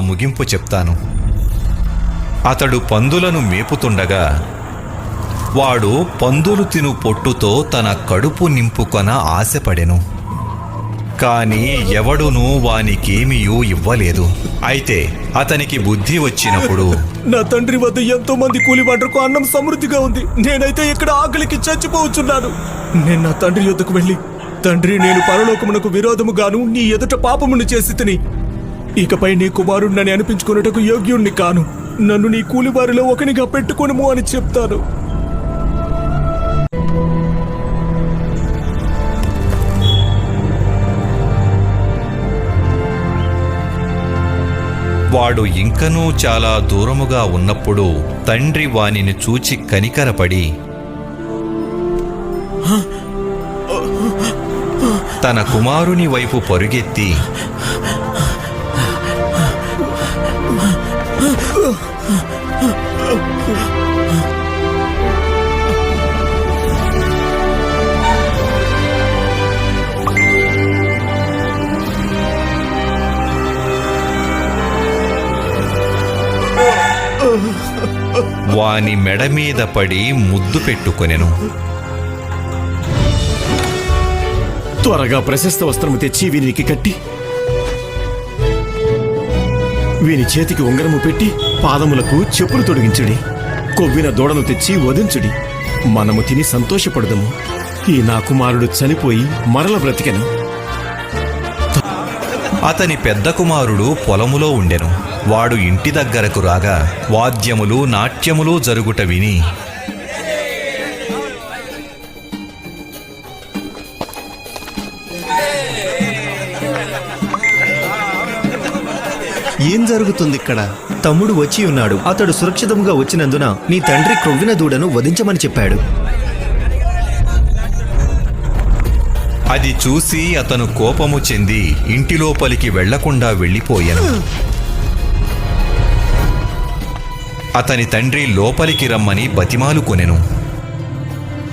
ముగింపు చెప్తాను. అతడు పందులను మేపుతుండగా వాడు పందులు తిను పొట్టుతో తన కడుపు నింపుకొన ఆశపడెను. కాని ఎవడునూ వానికేమీయూ ఇవ్వలేదు. అయితే అతనికి బుద్ధి వచ్చినప్పుడు నా తండ్రి వద్ద ఎంతో మంది కూలి వంటకు అన్నం సమృద్ధిగా ఉంది. నేనైతే ఇక్కడ ఆకలికి చచ్చిపోవచ్చున్నాను. నేను నా తండ్రి యొద్దకు వెళ్ళి తండ్రి నేను పరలోకమునకు విరోధముగాను నీ ఎదుట పాపమును చేసి తిని ఇకపై నీ కుమారుణ్ణని అనిపించుకున్నటకు యోగ్యుణ్ణి కాను. నన్ను నీ కూలివారిలో ఒకనిగా పెట్టుకొనుము అని చెప్తాను. వాడు ఇంకనూ చాలా దూరముగా ఉన్నప్పుడు తండ్రి వానిని చూచి కనికరపడి తన కుమారుని వైపు పరుగెత్తి వాని మెడ మీద పడి ముద్దు పెట్టుకొనెను. త్వరగా ప్రశస్త వస్త్రము తెచ్చి వీనికి కట్టి వీని చేతికి ఉంగరము పెట్టి పాదములకు చెప్పులు తొడిగించుడి. కొవ్విన దూడను తెచ్చి వధించుడి. మనము తిని సంతోషపడదము. ఈ నా కుమారుడు చనిపోయి మరల బ్రతికెను. అతని పెద్ద కుమారుడు పొలములో ఉండెను. వాడు ఇంటి దగ్గరకు రాగా వాద్యములు నాట్యములు జరుగుట విని ఏం జరుగుతుంది ఇక్కడ తమ్ముడు వచ్చి ఉన్నాడు. అతడు సురక్షితంగా వచ్చినందున నీ తండ్రి క్రొవ్విన దూడను వధించమని చెప్పాడు. అది చూసి అతను కోపము చెంది ఇంటి లోపలికి వెళ్ళకుండా వెళ్ళిపోయాను. అతని తండ్రి లోపలికి రమ్మని బతిమాలు కొనెను.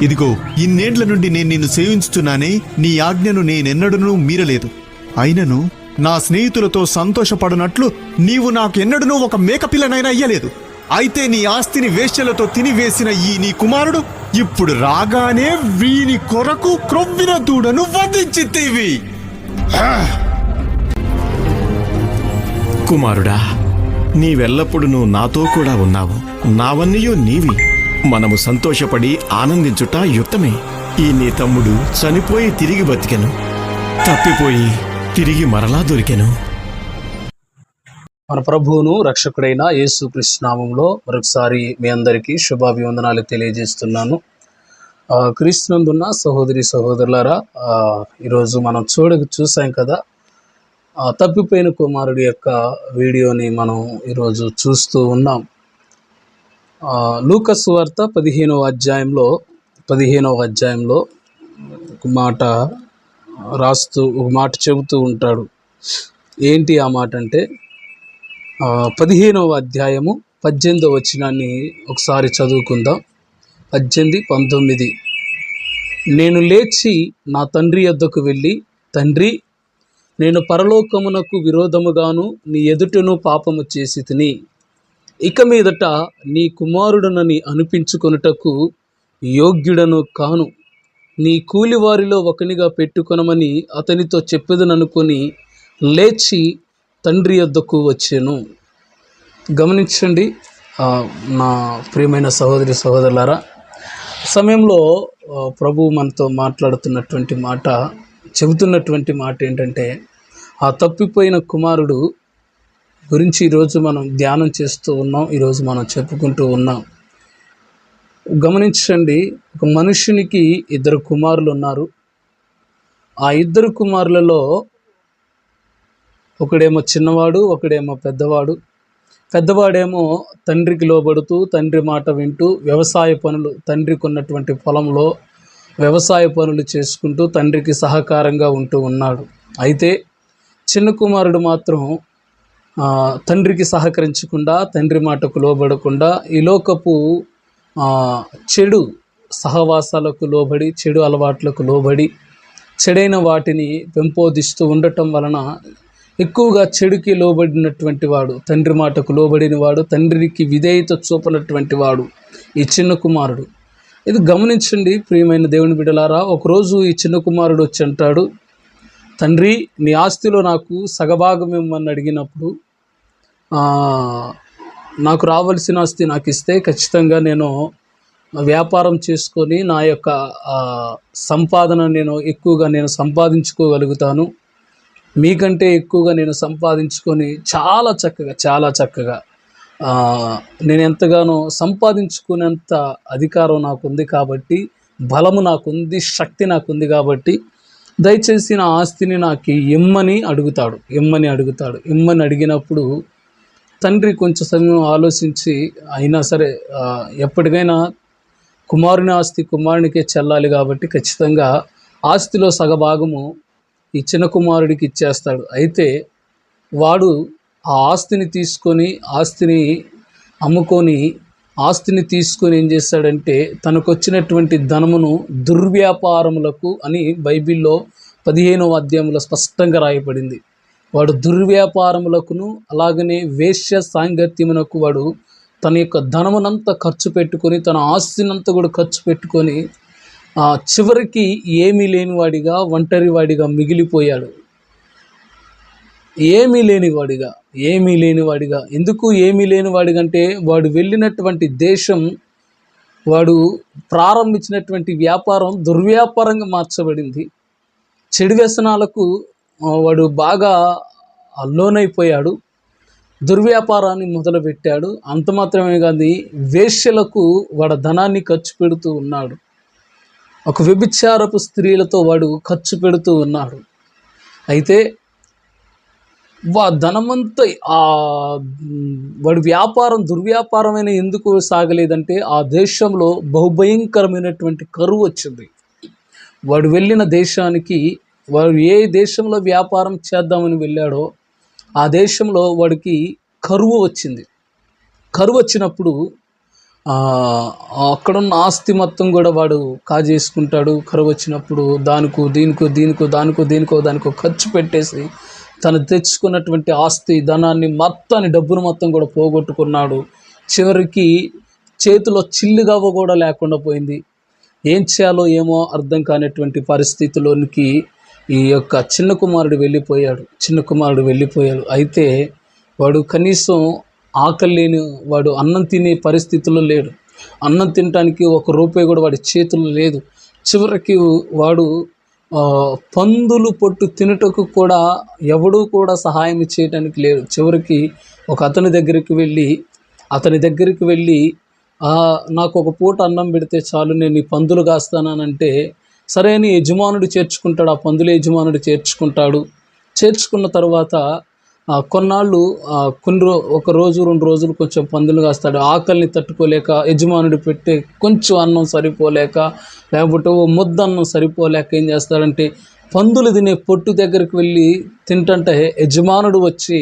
ఇదిగో ఇన్నేండ్ల నుండి నేను నిన్ను సేవించుచున్నానే నీ ఆజ్ఞను నేనెన్నడూ మీరలేదు. అయినను నా స్నేహితులతో సంతోషపడినట్లు నీవు నాకెన్నడూ ఒక మేకపిల్లనైనా అయ్యలేదు. అయితే నీ ఆస్తిని వేశ్యలతో తినివేసిన ఈ నీ కుమారుడు ఇప్పుడు రాగానే వీని కొరకు క్రొవ్విన దూడను వధించితివి. కుమారుడా నీవెల్లప్పుడు నాతో కూడా ఉన్నావు. నావన్నయూ నీవి. మనము సంతోషపడి ఆనందించుట యుక్తమే. ఈ నీ తమ్ముడు చనిపోయి తిరిగి బతికెను. తప్పిపోయి తిరిగి మరలా దొరికెను. మన ప్రభువును రక్షకుడైన యేసు కృష్ణనామంలో మరొకసారి మీ అందరికీ శుభాభివందనాలు తెలియజేస్తున్నాను. క్రీస్తునందున్న సహోదరి సహోదరులారా ఈరోజు మనం చూడ చూసాం కదా తప్పిపోయిన కుమారుడి యొక్క వీడియోని మనం ఈరోజు చూస్తూ ఉన్నాం. లూకస్ వార్త పదిహేనవ అధ్యాయంలో పదిహేనవ అధ్యాయంలో ఒక మాట రాస్తూ ఒక మాట చెబుతూ ఉంటాడు. ఏంటి ఆ మాట అంటే పదిహేనవ అధ్యాయము పద్దెనిమిదవ వచనాన్ని ఒకసారి చదువుకుందాం. పద్దెనిమిది పంతొమ్మిది. నేను లేచి నా తండ్రి యొద్దకు వెళ్ళి తండ్రి నేను పరలోకమునకు విరోధముగాను నీ ఎదుటను పాపము చేసి తిని ఇక మీదట నీ కుమారుడనని అనిపించుకొనుటకు యోగ్యుడను కాను. నీ కూలివారిలో ఒకనిగా పెట్టుకొనమని అతనితో చెప్పేదననుకొని లేచి తండ్రి యొద్దకు వచ్చాను. గమనించండి నా ప్రియమైన సహోదరి సహోదరులారా సమయంలో ప్రభు మనతో మాట్లాడుతున్నటువంటి మాట చెబుతున్నటువంటి మాట ఏంటంటే ఆ తప్పిపోయిన కుమారుడు గురించి ఈరోజు మనం ధ్యానం చేస్తూ ఉన్నాం ఈరోజు మనం చెప్పుకుంటూ ఉన్నాం. గమనించండి ఒక మనుషునికి ఇద్దరు కుమారులు ఉన్నారు. ఆ ఇద్దరు కుమారులలో ఒకడేమో చిన్నవాడు ఒకడేమో పెద్దవాడు. పెద్దవాడేమో తండ్రికి లోబడుతూ తండ్రి మాట వింటూ వ్యవసాయ పనులు తండ్రికి ఉన్నటువంటి పొలంలో వ్యవసాయ పనులు చేసుకుంటూ తండ్రికి సహకారంగా ఉంటూ ఉన్నాడు. అయితే చిన్న కుమారుడు మాత్రం తండ్రికి సహకరించకుండా తండ్రి మాటకు లోబడకుండా ఈ లోకపు చెడు సహవాసాలకు లోబడి చెడు అలవాట్లకు లోబడి చెడైన వాటిని పెంపొందిస్తూ ఉండటం వలన ఎక్కువగా చెడుకి లోబడినటువంటి వాడు తండ్రి మాటకు లోబడిన వాడు తండ్రికి విధేయత చూపనటువంటి వాడు ఈ చిన్న కుమారుడు. ఇది గమనించండి ప్రియమైన దేవుని బిడ్డలారా ఒకరోజు ఈ చిన్న కుమారుడు వచ్చి అంటాడు తండ్రి నీ ఆస్తిలో నాకు సగభాగం ఇవ్వమని అడిగినప్పుడు నాకు రావాల్సిన ఆస్తి నాకు ఇస్తే ఖచ్చితంగా నేను వ్యాపారం చేసుకొని నా యొక్క సంపాదన నేను ఎక్కువగా నేను సంపాదించుకోగలుగుతాను. మీకంటే ఎక్కువగా నేను సంపాదించుకొని చాలా చక్కగా చాలా చక్కగా నేను ఎంతగానో సంపాదించుకునేంత అధికారం నాకుంది కాబట్టి బలము నాకుంది శక్తి నాకుంది కాబట్టి దయచేసి నా ఆస్తిని నాకు ఇమ్మని అడుగుతాడు ఇమ్మని అడుగుతాడు. ఇమ్మని అడిగినప్పుడు తండ్రి కొంచెం సమయం ఆలోచించి అయినా సరే ఎప్పటికైనా కుమారుని ఆస్తి కుమారునికే చెల్లాలి కాబట్టి ఖచ్చితంగా ఆస్తిలో సగభాగము ఈ చిన్న కుమారుడికి ఇచ్చేస్తాడు. అయితే వాడు ఆ ఆస్తిని తీసుకొని ఆస్తిని అమ్ముకొని ఆస్తిని తీసుకొని ఏం చేస్తాడంటే తనకు వచ్చినటువంటి ధనమును దుర్వ్యాపారములకు అని బైబిల్లో పదిహేనవ అధ్యాయంలో స్పష్టంగా రాయబడింది. వాడు దుర్వ్యాపారములకును అలాగనే వేశ్య సాంగత్యమునకు వాడు తన యొక్క ధనమునంతా ఖర్చు పెట్టుకొని తన ఆస్తినంతా కూడా ఖర్చు పెట్టుకొని ఆ, చివరికి ఏమీ లేనివాడిగా ఒంటరివాడిగా మిగిలిపోయాడు. ఏమీ లేనివాడిగా ఏమీ లేనివాడిగా. ఎందుకు ఏమీ లేనివాడిగా అంటే వాడు వెళ్ళినటువంటి దేశం వాడు ప్రారంభించినటువంటి వ్యాపారం దుర్వ్యాపారంగా మార్చబడింది. చెడు వ్యసనాలకు వాడు బాగా లోనైపోయాడు. దుర్వ్యాపారాన్ని మొదలుపెట్టాడు. అంత మాత్రమే కాదు వేశ్యలకు వాడు ధనాన్ని ఖర్చు పెడుతూ ఉన్నాడు. ఒక వ్యభిచారపు స్త్రీలతో వాడు ఖర్చు పెడుతూ ఉన్నాడు. అయితే వా ధనమంతా ఆ వాడి వ్యాపారం దుర్వ్యాపారమైన ఎందుకు సాగలేదంటే ఆ దేశంలో బహుభయంకరమైనటువంటి కరువు వచ్చింది. వాడు వెళ్ళిన దేశానికి వాడు ఏ దేశంలో వ్యాపారం చేద్దామని వెళ్ళాడో ఆ దేశంలో వాడికి కరువు వచ్చింది. కరువు వచ్చినప్పుడు అక్కడున్న ఆస్తి మొత్తం కూడా వాడు కాజేసుకుంటాడు. కరువు వచ్చినప్పుడు దానికో దీనికో దీనికో దానికో దీనికో దానికో ఖర్చు పెట్టేసి తను తెచ్చుకున్నటువంటి ఆస్తి ధనాన్ని మొత్తాన్ని డబ్బును మొత్తం కూడా పోగొట్టుకున్నాడు. చివరికి చేతిలో చిల్లుగవ్వ కూడా లేకుండా పోయింది. ఏం చేయాలో ఏమో అర్థం కానటువంటి పరిస్థితిలోనికి ఈ యొక్క చిన్న కుమారుడు వెళ్ళిపోయాడు చిన్న కుమారుడు వెళ్ళిపోయాడు. అయితే వాడు కనీసం ఆకలి లేని వాడు అన్నం తినే పరిస్థితుల్లో లేడు. అన్నం తినడానికి ఒక రూపాయి కూడా వాడి చేతుల్లో లేదు. చివరికి వాడు పందులు పొట్టు తినుటకు కూడా ఎవడూ కూడా సహాయం చేయడానికి లేరు. చివరికి ఒక అతని దగ్గరికి వెళ్ళి అతని దగ్గరికి వెళ్ళి నాకు ఒక పూట అన్నం పెడితే చాలు నేను ఈ పందులు కాస్తానంటే సరే అని యజమానుడు చేర్చుకుంటాడు ఆ పందుల యజమానుడు చేర్చుకుంటాడు. చేర్చుకున్న తర్వాత కొన్నాళ్ళు కొన్ని రో ఒక రోజు రెండు రోజులు కొంచెం పందులు కాస్తాడు. ఆకలిని తట్టుకోలేక యజమానుడు పెట్టే కొంచెం అన్నం సరిపోలేక లేకపోతే ఓ ముద్ద అన్నం సరిపోలేక ఏం చేస్తాడంటే పందులు తినే పొట్టు దగ్గరికి వెళ్ళి తింటంటే యజమానుడు వచ్చి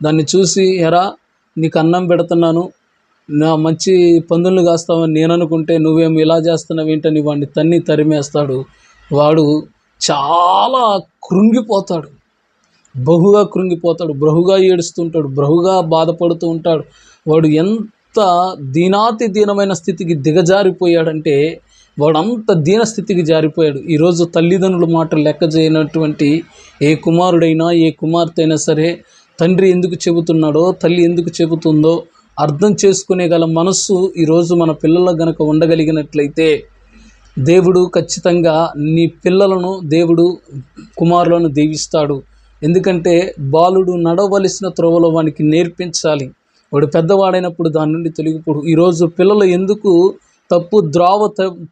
దాన్ని చూసి ఎరా నీకు అన్నం పెడుతున్నాను నా మంచి పందులు కాస్తావని నేను అనుకుంటే నువ్వేం ఇలా చేస్తున్నావు ఏంటని వాడిని తన్ని తరిమేస్తాడు. వాడు చాలా కృంగిపోతాడు. బహుగా కృంగిపోతాడు. బహుగా ఏడుస్తుంటాడు. బహుగా బాధపడుతూ ఉంటాడు. వాడు ఎంత దీనాతి దీనమైన స్థితికి దిగజారిపోయాడంటే వాడు అంత దీన స్థితికి జారిపోయాడు. ఈరోజు తల్లిదండ్రుల మాటలు లెక్క చేయనటువంటి ఏ కుమారుడైనా ఏ కుమార్తె అయినా సరే తండ్రి ఎందుకు చెబుతున్నాడో తల్లి ఎందుకు చెబుతుందో అర్థం చేసుకునే గల మనస్సు ఈరోజు మన పిల్లలకు గనక ఉండగలిగినట్లయితే దేవుడు ఖచ్చితంగా నీ పిల్లలను దేవుడు కుమారులను దీవిస్తాడు. ఎందుకంటే బాలుడు నడవలసిన త్రోవలో వానికి నేర్పించాలి. వాడు పెద్దవాడైనప్పుడు దాని నుండి తొలగిపోడు. ఈరోజు పిల్లలు ఎందుకు తప్పు ద్రావ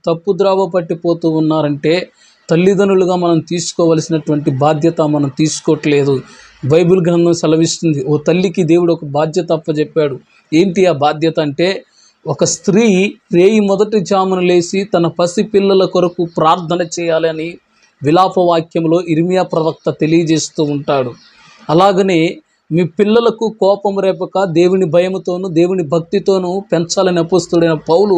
తప్పు ద్రావ పట్టిపోతూ ఉన్నారంటే తల్లిదండ్రులుగా మనం తీసుకోవలసినటువంటి బాధ్యత మనం తీసుకోవట్లేదు. బైబిల్ గ్రంథం సెలవిస్తుంది ఓ తల్లికి దేవుడు ఒక బాధ్యత అప్పచెప్పాడు ఏంటి ఆ బాధ్యత అంటే ఒక స్త్రీ రేయి మొదటి జామున లేచి తన పసి పిల్లల కొరకు ప్రార్థన చేయాలని విలాప వాక్యంలో ఇర్మియా ప్రవక్త తెలియజేస్తూ ఉంటాడు. అలాగనే మీ పిల్లలకు కోపం రేపక దేవుని భయముతోనూ దేవుని భక్తితోనూ పెంచాలని అపోస్తుడైన పౌలు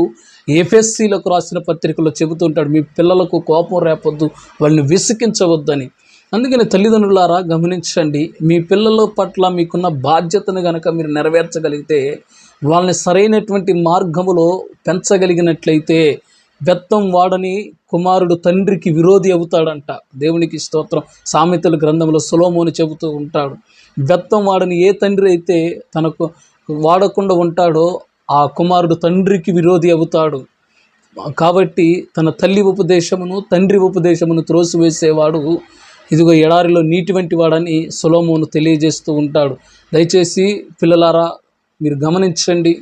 ఎఫ్ఎస్సీలకు రాసిన పత్రికలో చెబుతుంటాడు మీ పిల్లలకు కోపం రేపొద్దు వాళ్ళని విసికించవద్దని. అందుకని తల్లిదండ్రులారా గమనించండి మీ పిల్లల పట్ల మీకున్న బాధ్యతను గనక మీరు నెరవేర్చగలిగితే వాళ్ళని సరైనటువంటి మార్గములో పెంచగలిగినట్లయితే బెత్తం వాడని కుమారుడు తండ్రికి విరోధి అవుతాడంట. దేవునికి స్తోత్రం. సామెతల గ్రంథంలో సులోమోని చెబుతూ ఉంటాడు బెత్తం వాడని ఏ తండ్రి అయితే తనకు వాడకుండా ఉంటాడో ఆ కుమారుడు తండ్రికి విరోధి అవుతాడు. కాబట్టి తన తల్లి ఉపదేశమును తండ్రి ఉపదేశమును త్రోసివేసేవాడు ఇదిగో ఎడారిలో నీటి వంటి వాడని సులోమును తెలియజేస్తూ ఉంటాడు. దయచేసి పిల్లలారా మీరు గమనించండి.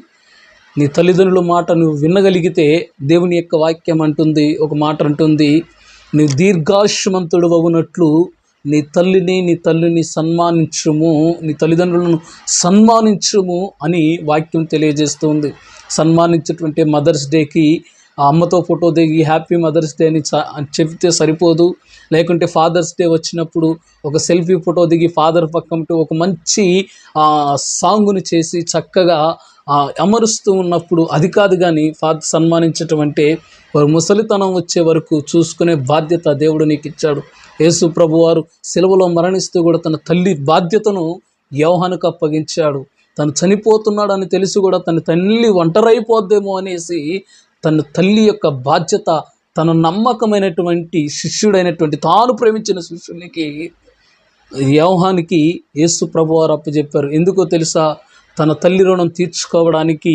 నీ తల్లిదండ్రుల మాట నువ్వు వినగలిగితే దేవుని యొక్క వాక్యం అంటుంది ఒక మాట అంటుంది నీ దీర్ఘాయుష్మంతుడు అవునట్లు నీ తల్లిని నీ తల్లిని సన్మానించుము నీ తల్లిదండ్రులను సన్మానించుము అని వాక్యం తెలియజేస్తుంది సన్మానించేటువంటి మదర్స్ డేకి ఆ అమ్మతో ఫోటో దిగి హ్యాపీ మదర్స్ డే అని చెప్తే సరిపోదు. లేకుంటే ఫాదర్స్ డే వచ్చినప్పుడు ఒక సెల్ఫీ ఫోటో దిగి ఫాదర్ పక్కన ఒక మంచి ఆ, సాంగ్ని చేసి చక్కగా అమరుస్తూ ఉన్నప్పుడు అది కాదు కానీ ఫాదర్ సన్మానించటం అంటే వారు ముసలితనం వచ్చే వరకు చూసుకునే బాధ్యత దేవుడు నీకు ఇచ్చాడు యేసు ప్రభువారు సెలవులో మరణిస్తూ కూడా తన తల్లి బాధ్యతను యోహానుకు అప్పగించాడు. తను చనిపోతున్నాడని తెలిసి కూడా తన తల్లి ఒంటరైపోద్దేమో అనేసి తన తల్లి యొక్క బాధ్యత తన నమ్మకమైనటువంటి శిష్యుడైనటువంటి తాను ప్రేమించిన శిష్యునికి వ్యవహానికి యేసు ప్రభువారు అప్పచెప్పారు. ఎందుకో తెలుసా? తన తల్లి రుణం తీర్చుకోవడానికి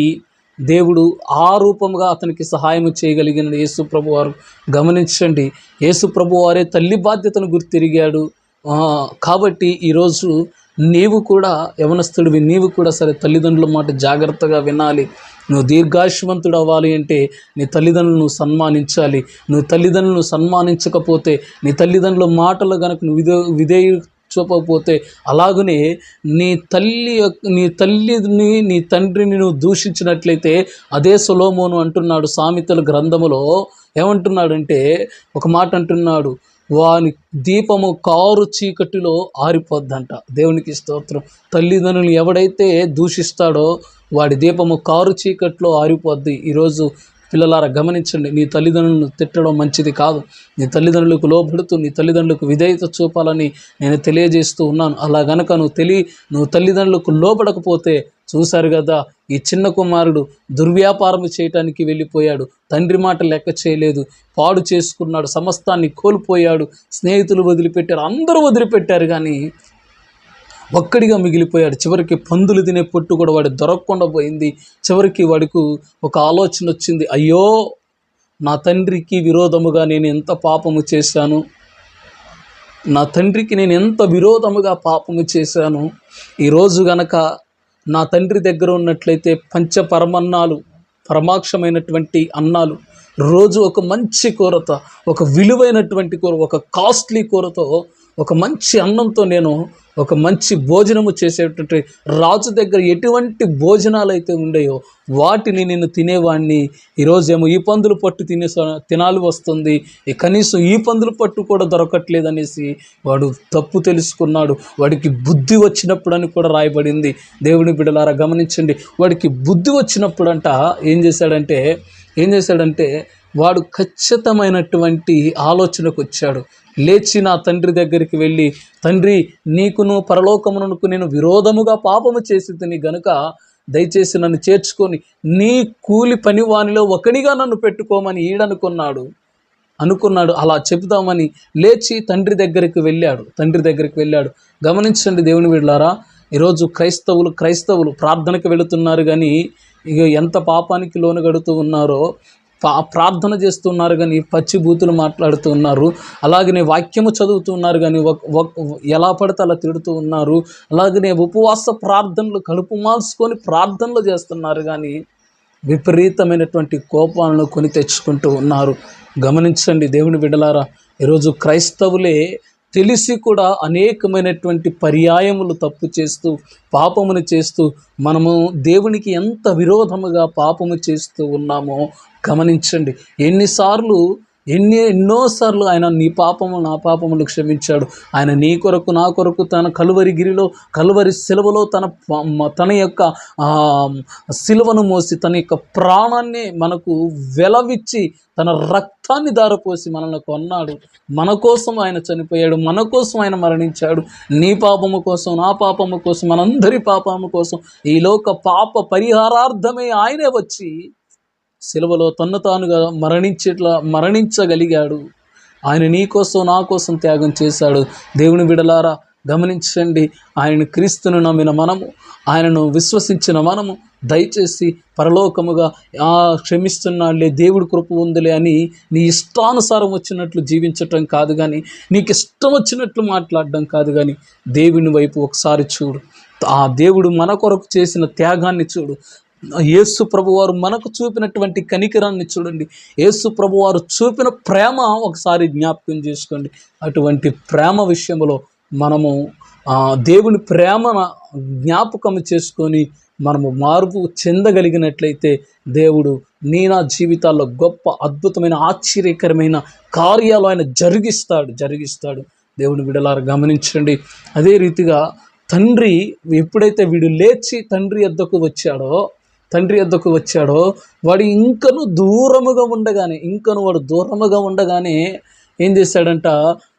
దేవుడు ఆ రూపంగా అతనికి సహాయం చేయగలిగిన యేసు ప్రభువారు గమనించండి. యేసు ప్రభువారే తల్లి బాధ్యతను గుర్తిరిగాడు. కాబట్టి ఈరోజు నీవు కూడా యవనస్తుడివి నీవు కూడా సరే తల్లిదండ్రుల మాట జాగ్రత్తగా వినాలి. నువ్వు దీర్ఘాయుష్మంతుడు అవ్వాలి అంటే నీ తల్లిదండ్రులను సన్మానించాలి. నువ్వు తల్లిదండ్రులను సన్మానించకపోతే నీ తల్లిదండ్రుల మాటలు కనుక నువ్వు విధే విధేయు చూపకపోతే అలాగనే నీ తల్లి యొక్క- నీ తల్లిని నీ తండ్రిని నువ్వు దూషించినట్లయితే అదే సులోమోను అంటున్నాడు సామెతల గ్రంథములో. ఏమంటున్నాడంటే ఒక మాట అంటున్నాడు వాని దీపము కారు చీకటిలో ఆరిపోద్దంట. దేవునికి స్తోత్రం. తల్లిదండ్రులు ఎవడైతే దూషిస్తాడో వాడి దీపము కారు చీకట్లో ఆరిపోద్ది. ఈరోజు పిల్లలారా గమనించండి నీ తల్లిదండ్రులను తిట్టడం మంచిది కాదు. నీ తల్లిదండ్రులకు లోబడుతూ నీ తల్లిదండ్రులకు విధేయత చూపాలని నేను తెలియజేస్తూ ఉన్నాను. అలా గనక నువ్వు తెలి నువ్వు తల్లిదండ్రులకు లోబడకపోతే చూశారు కదా ఈ చిన్న కుమారుడు దుర్వ్యాపారం చేయటానికి వెళ్ళిపోయాడు. తండ్రి మాట లెక్క చేయలేదు. పాడు చేసుకున్నాడు. సమస్తాన్ని కోల్పోయాడు. స్నేహితులు వదిలిపెట్టారు. అందరూ వదిలిపెట్టారు కానీ ఒక్కడిగా మిగిలిపోయాడు. చివరికి పందులు తినే పొట్టు కూడా వాడు దొరకకుండా పోయింది. చివరికి వాడికి ఒక ఆలోచన వచ్చింది. అయ్యో నా తండ్రికి విరోధముగా నేను ఎంత పాపము చేశాను? నా తండ్రికి నేను ఎంత విరోధముగా పాపము చేశాను? ఈరోజు గనక నా తండ్రి దగ్గర ఉన్నట్లయితే పంచ పరమన్నాలు పరమాక్షమైనటువంటి అన్నాలు రోజు ఒక మంచి కూరత ఒక విలువైనటువంటి కూర ఒక కాస్ట్లీ కూరతో ఒక మంచి అన్నంతో నేను ఒక మంచి భోజనము చేసేటువంటి రాజు దగ్గర ఎటువంటి భోజనాలు అయితే ఉండేయో వాటిని నేను తినేవాడిని ఈరోజేమో ఈ పందులు పట్టు తినే తినాలి వస్తుంది. కనీసం ఈ పందులు పట్టు కూడా దొరకట్లేదు అనేసి వాడు తప్పు తెలుసుకున్నాడు. వాడికి బుద్ధి వచ్చినప్పుడు అని కూడా రాయబడింది. దేవుని బిడలారా గమనించండి. వాడికి బుద్ధి వచ్చినప్పుడంట ఏం చేశాడంటే ఏం చేశాడంటే వాడు ఖచ్చితమైనటువంటి ఆలోచనకు వచ్చాడు. లేచి నా తండ్రి దగ్గరికి వెళ్ళి తండ్రి నీకును పరలోకమునకు నేను విరోధముగా పాపము చేసి తిని గనుక దయచేసి నన్ను చేర్చుకొని నీ కూలి పని వానిలో ఒకనిగా నన్ను పెట్టుకోమని ఈడనుకున్నాడు. అనుకున్నాడు. అలా చెబుదామని లేచి తండ్రి దగ్గరికి వెళ్ళాడు. తండ్రి దగ్గరికి వెళ్ళాడు. గమనించండి దేవుని వీళ్ళారా ఈరోజు క్రైస్తవులు క్రైస్తవులు ప్రార్థనకు వెళుతున్నారు కానీ ఇక ఎంత పాపానికి లోనుగడుతూ ఉన్నారో ప్రార్థన చేస్తున్నారు కానీ పచ్చి బూతులు మాట్లాడుతూ ఉన్నారు అలాగనే వాక్యము చదువుతున్నారు కానీ ఎలా పడితే అలా తిడుతూ ఉన్నారు. అలాగనే ఉపవాస ప్రార్థనలు కలుపు మార్చుకొని ప్రార్థనలు చేస్తున్నారు కానీ విపరీతమైనటువంటి కోపాలను కొని తెచ్చుకుంటూ ఉన్నారు. గమనించండి దేవుని బిడ్డలారా ఈరోజు క్రైస్తవులే తెలిసి కూడా అనేకమైనటువంటి పర్యాయములు తప్పు చేస్తూ పాపమును చేస్తూ మనము దేవునికి ఎంత విరోధముగా పాపము చేస్తూ ఉన్నామో గమనించండి. ఎన్నిసార్లు ఎన్ని ఎన్నోసార్లు ఆయన నీ పాపము నా పాపములు క్షమించాడు. ఆయన నీ కొరకు నా కొరకు తన కలువరి గిరిలో కలువరి సిలువలో తన తన యొక్క సిలువను మోసి తన యొక్క ప్రాణాన్ని మనకు వెలవిచ్చి తన రక్తాన్ని దారపోసి మనల్ని కొన్నాడు. మన కోసం ఆయన చనిపోయాడు. మన కోసం ఆయన మరణించాడు. నీ పాపము కోసం నా పాపము కోసం మనందరి పాపము కోసం ఈ లోక పాప పరిహారార్థమే ఆయనే వచ్చి సిలువలో తన్ను తానుగా మరణించేట్లా మరణించగలిగాడు. ఆయన నీ కోసం నా కోసం త్యాగం చేశాడు. దేవుని విడలారా గమనించండి. ఆయన క్రీస్తును నమ్మిన మనము ఆయనను విశ్వసించిన మనము దయచేసి పరలోకముగా ఆ క్షమిస్తున్నాళ్ళే దేవుడి కృప ఉందిలే అని నీ ఇష్టానుసారం వచ్చినట్లు జీవించటం కాదు కానీ నీకు ఇష్టం వచ్చినట్లు మాట్లాడడం కాదు కానీ దేవుని వైపు ఒకసారి చూడు. ఆ దేవుడు మన కొరకు చేసిన త్యాగాన్ని చూడు. యేసు ప్రభువారు మనకు చూపినటువంటి కనికరాన్ని చూడండి. యేసు ప్రభువారు చూపిన ప్రేమ ఒకసారి జ్ఞాపకం చేసుకోండి. అటువంటి ప్రేమ విషయంలో మనము దేవుని ప్రేమ జ్ఞాపకం చేసుకొని మనము మార్పు చెందగలిగినట్లయితే దేవుడు నీ నా జీవితాల్లో గొప్ప అద్భుతమైన ఆశ్చర్యకరమైన కార్యాలు ఆయన జరిగిస్తాడు జరిగిస్తాడు. దేవుని విడలారు గమనించండి. అదే రీతిగా తండ్రి ఎప్పుడైతే వీడు లేచి తండ్రి వద్దకు వచ్చాడో తండ్రి వద్దకు వచ్చాడో వాడు ఇంకను దూరముగా ఉండగానే ఇంకను వాడు దూరముగా ఉండగానే ఏం చేశాడంట?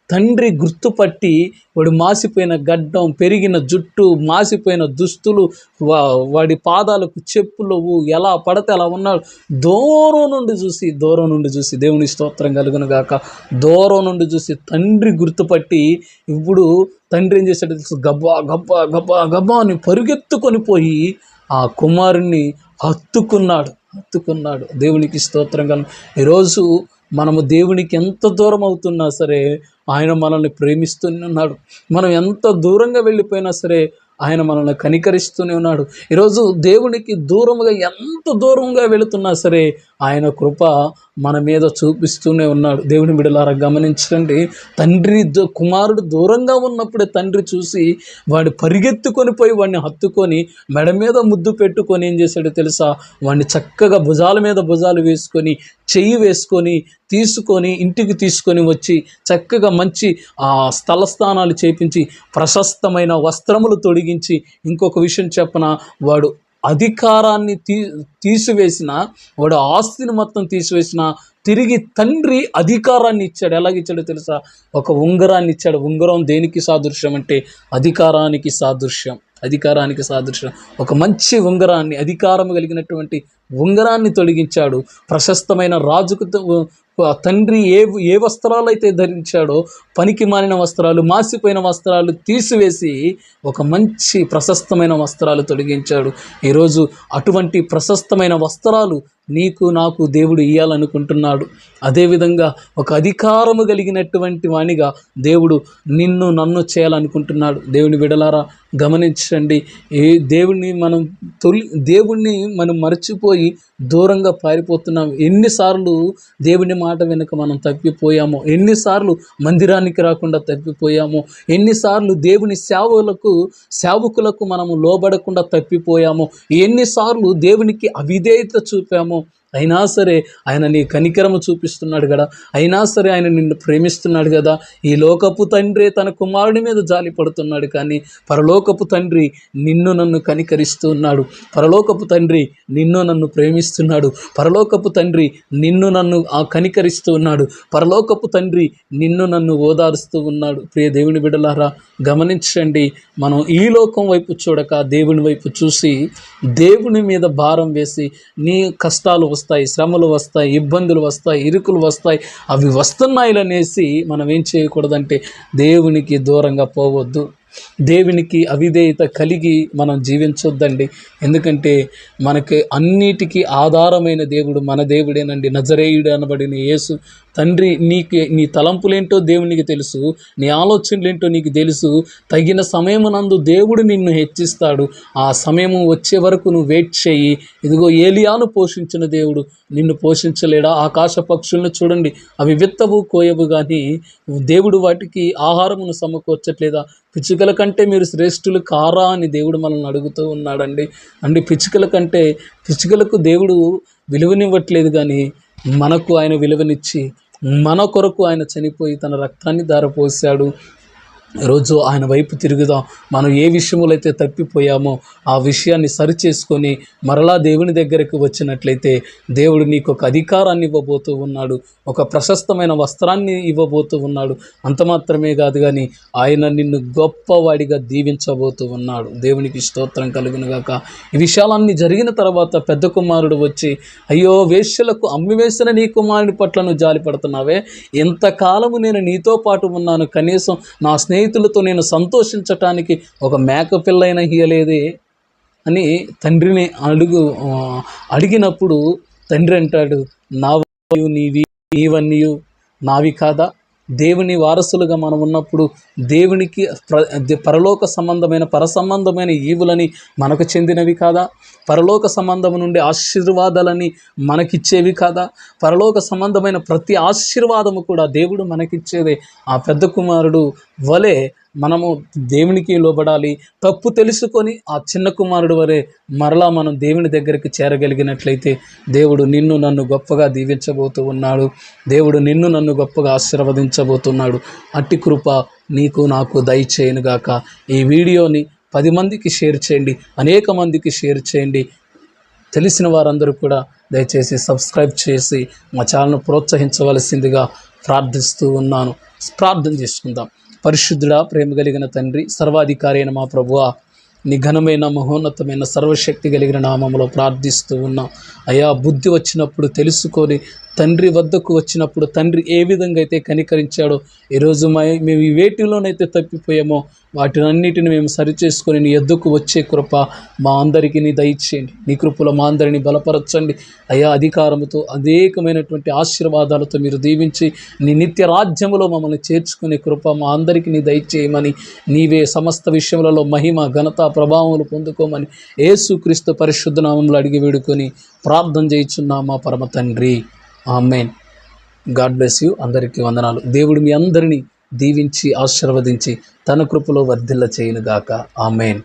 తండ్రి గుర్తుపట్టి వాడు మాసిపోయిన గడ్డం పెరిగిన జుట్టు మాసిపోయిన దుస్తులు వా వాడి పాదాలకు చెప్పులవు ఎలా పడితే అలా ఉన్నాడు. దూరం నుండి చూసి దూరం నుండి చూసి దేవుని స్తోత్రం కలుగును గాక. దూరం నుండి చూసి తండ్రి గుర్తుపట్టి ఇప్పుడు తండ్రి ఏం చేశాడు తెలుసు? గబ్బా గబ్బా గబ్బా గబ్బా అని పరుగెత్తుకొని పోయి ఆ కుమారుణ్ణి హత్తుకున్నాడు హత్తుకున్నాడు. దేవునికి స్తోత్రం కల ఈరోజు మనము దేవునికి ఎంత దూరం అవుతున్నా సరే ఆయన మనల్ని ప్రేమిస్తూనే ఉన్నాడు. మనం ఎంత దూరంగా వెళ్ళిపోయినా సరే ఆయన మనల్ని కనికరిస్తూనే ఉన్నాడు. ఈరోజు దేవునికి దూరంగా ఎంత దూరంగా వెళుతున్నా సరే ఆయన కృప మన మీద చూపిస్తూనే ఉన్నాడు. దేవుని బిడలారా గమనించండి. తండ్రి కుమారుడు దూరంగా ఉన్నప్పుడే తండ్రి చూసి వాడు పరిగెత్తుకొని పోయి వాడిని హత్తుకొని మెడ మీద ముద్దు పెట్టుకొని ఏం చేశాడో తెలుసా? వాడిని చక్కగా భుజాల మీద భుజాలు వేసుకొని చెయ్యి వేసుకొని తీసుకొని ఇంటికి తీసుకొని వచ్చి చక్కగా మంచి ఆ స్థల స్థానాలు చేపించి ప్రశస్తమైన వస్త్రములు తొడిగించి ఇంకొక విషయం చెప్పన? వాడు అధికారాన్ని తీ తీసివేసిన వాడు ఆస్తిని మొత్తం తీసివేసిన తిరిగి తండ్రి అధికారాన్ని ఇచ్చాడు. ఎలాగిచ్చాడో తెలుసా? ఒక ఉంగరాన్ని ఇచ్చాడు. ఉంగరం దేనికి సాదృశ్యం అంటే అధికారానికి సాదృశ్యం. అధికారానికి సాదృశ్యం. ఒక మంచి ఉంగరాన్ని అధికారం కలిగినటువంటి ఉంగరాన్ని తొలగించాడు. ప్రశస్తమైన రాజుకు తండ్రి ఏ ఏ వస్త్రాలు అయితే ధరించాడో పనికి మారిన వస్త్రాలు మాసిపోయిన వస్త్రాలు తీసివేసి ఒక మంచి ప్రశస్తమైన వస్త్రాలు తొలగించాడు ఈరోజు అటువంటి ప్రశస్తమైన వస్త్రాలు నీకు నాకు దేవుడు ఇయ్యాలనుకుంటున్నాడు. అదేవిధంగా ఒక అధికారము కలిగినటువంటి వాణిగా దేవుడు నిన్ను నన్ను చేయాలనుకుంటున్నాడు. దేవుని విడలారా గమనించండి. ఏ దేవుణ్ణి మనం తొలి దేవుణ్ణి మనం మర్చిపోయి దూరంగా పారిపోతున్నాం. ఎన్నిసార్లు దేవుని మాట వెనుక మనం తప్పిపోయామో ఎన్నిసార్లు మందిరానికి రాకుండా తప్పిపోయామో ఎన్నిసార్లు దేవుని సేవలకు సేవకులకు మనము లోబడకుండా తప్పిపోయామో ఎన్నిసార్లు దేవునికి అవిధేయత చూపామో అయినా సరే ఆయన నీ కనికరము చూపిస్తున్నాడు కదా. అయినా సరే ఆయన నిన్ను ప్రేమిస్తున్నాడు కదా. ఈ లోకపు తండ్రి తన కుమారుడి మీద జాలి పడుతున్నాడు కానీ పరలోకపు తండ్రి నిన్ను నన్ను కనికరిస్తూ ఉన్నాడు పరలోకపు తండ్రి నిన్ను నన్ను ప్రేమిస్తున్నాడు. పరలోకపు తండ్రి నిన్ను నన్ను ఆ కనికరిస్తూ ఉన్నాడు పరలోకపు తండ్రి నిన్ను నన్ను ఓదారుస్తూ ఉన్నాడు. ప్రియ దేవుని బిడ్డలారా గమనించండి మనం ఈ లోకం వైపు చూడక దేవుని వైపు చూసి దేవుని మీద భారం వేసి నీ కష్టాలు వస్తాయి శ్రమలు వస్తాయి ఇబ్బందులు వస్తాయి ఇరుకులు వస్తాయి. అవి వస్తున్నాయి అనేసి మనం ఏం చేయకూడదంటే దేవునికి దూరంగా పోవద్దు. దేవునికి అవిధేయత కలిగి మనం జీవించొద్దండి. ఎందుకంటే మనకి అన్నిటికీ ఆధారమైన దేవుడు మన దేవుడేనండి. నజరేయుడు అనబడిన యేసు. తండ్రి నీకు నీ తలంపులేంటో దేవునికి తెలుసు. నీ ఆలోచనలేంటో నీకు తెలుసు. తగిన సమయమునందు దేవుడు నిన్ను హెచ్చిస్తాడు. ఆ సమయం వచ్చే వరకు నువ్వు వెయిట్ చేయి. ఇదిగో ఏలియాను పోషించిన దేవుడు నిన్ను పోషించలేడా? ఆకాశ పక్షులను చూడండి. అవి విత్తవు కోయవు కానీ దేవుడు వాటికి ఆహారమును సమకూర్చట్లేదా? పిచ్చుకల కంటే మీరు శ్రేష్ఠులు కారా అని దేవుడు మనల్ని అడుగుతూ ఉన్నాడండి. అంటే పిచ్చుకల కంటే పిచ్చుకలకు దేవుడు విలువనివ్వట్లేదు కానీ మనకు ఆయన విలువనిచ్చి మన కొరకు ఆయన చనిపోయి తన రక్తాన్ని ధారపోశాడు. రోజు ఆయన వైపు తిరుగుదాం. మనం ఏ విషయంలో అయితే తప్పిపోయామో ఆ విషయాన్ని సరిచేసుకొని మరలా దేవుని దగ్గరికి వచ్చినట్లయితే దేవుడు నీకు ఒక అధికారాన్ని ఇవ్వబోతూ ఉన్నాడు. ఒక ప్రశస్తమైన వస్త్రాన్ని ఇవ్వబోతూ ఉన్నాడు. అంత మాత్రమే కాదు కానీ ఆయన నిన్ను గొప్పవాడిగా దీవించబోతూ ఉన్నాడు. దేవునికి స్తోత్రం కలుగునుగాక ఈ విషయాలన్నీ జరిగిన తర్వాత పెద్ద కుమారుడు వచ్చి అయ్యో వేశ్యలకు అమ్మివేసిన నీ కుమారుని పట్ల నువ్వు జాలిపడుతున్నావే. ఎంతకాలము నేను నీతో పాటు ఉన్నాను. కనీసం నా స్నేహితులతో నేను సంతోషించటానికి ఒక మేక పిల్లైనా ఇయ్యలేదే అని తండ్రిని అడుగు అడిగినప్పుడు తండ్రి అంటాడు నా నీవి నీవన్నీయు నావి కాదా? దేవుని వారసులుగా మనం ఉన్నప్పుడు దేవునికి పరలోక సంబంధమైన పర సంబంధమైన ఈవులని మనకు చెందినవి కాదా? పరలోక సంబంధం నుండి ఆశీర్వాదాలని మనకిచ్చేవి కాదా? పరలోక సంబంధమైన ప్రతి ఆశీర్వాదము కూడా దేవుడు మనకిచ్చేదే. ఆ పెద్ద కుమారుడు వలె మనము దేవునికి లోబడాలి. తప్పు తెలుసుకొని ఆ చిన్న కుమారుడు వరే మరలా మనం దేవుని దగ్గరికి చేరగలిగినట్లయితే దేవుడు నిన్ను నన్ను గొప్పగా దీవించబోతూ ఉన్నాడు. దేవుడు నిన్ను నన్ను గొప్పగా ఆశీర్వదించబోతున్నాడు. అట్టి కృప నీకు నాకు దయచేయనుగాక ఈ వీడియోని పది మందికి షేర్ చేయండి అనేక మందికి షేర్ చేయండి. తెలిసిన వారందరూ కూడా దయచేసి సబ్స్క్రైబ్ చేసి మా ఛానల్ను ప్రోత్సహించవలసిందిగా ప్రార్థిస్తూ ఉన్నాను. ప్రార్థన చేసుకుందాం. పరిశుద్ధుడా ప్రేమ కలిగిన తండ్రి సర్వాధికారి అయిన మా ప్రభువా నిఘనమైన మహోన్నతమైన సర్వశక్తి కలిగిన నామంలో ప్రార్థిస్తూ ఉన్నాం. అయా బుద్ధి వచ్చినప్పుడు తెలుసుకొని తండ్రి వద్దకు వచ్చినప్పుడు తండ్రి ఏ విధంగా అయితే కనికరించాడో ఈరోజు మా మేము ఈ వేటిలోనైతే తప్పిపోయామో వాటినన్నిటిని మేము సరిచేసుకొని నీ ఎద్దుకు వచ్చే కృప మా అందరికీ నీ దయచేయండి. నీ కృపలో మా అందరిని బలపరచండి. అయా అధికారముతో అనేకమైనటువంటి ఆశీర్వాదాలతో మీరు దీవించి నీ నిత్య రాజ్యములో మమ్మల్ని చేర్చుకునే కృప మా అందరికీ నీ దయచేయమని నీవే సమస్త విషయములలో మహిమ ఘనత ప్రభావములు పొందుకోమని ఏసుక్రీస్తు పరిశుద్ధనామంలో అడిగి వేడుకొని ప్రార్థన చేయించున్నా మా పరమ తండ్రి. ఆమెన్. God bless you. అందరికీ వందనాలు. దేవుడు మీ అందరినీ దీవించి ఆశీర్వదించి తన కృపలో వర్ధిల్ల చేయనుగాక ఆమెన్.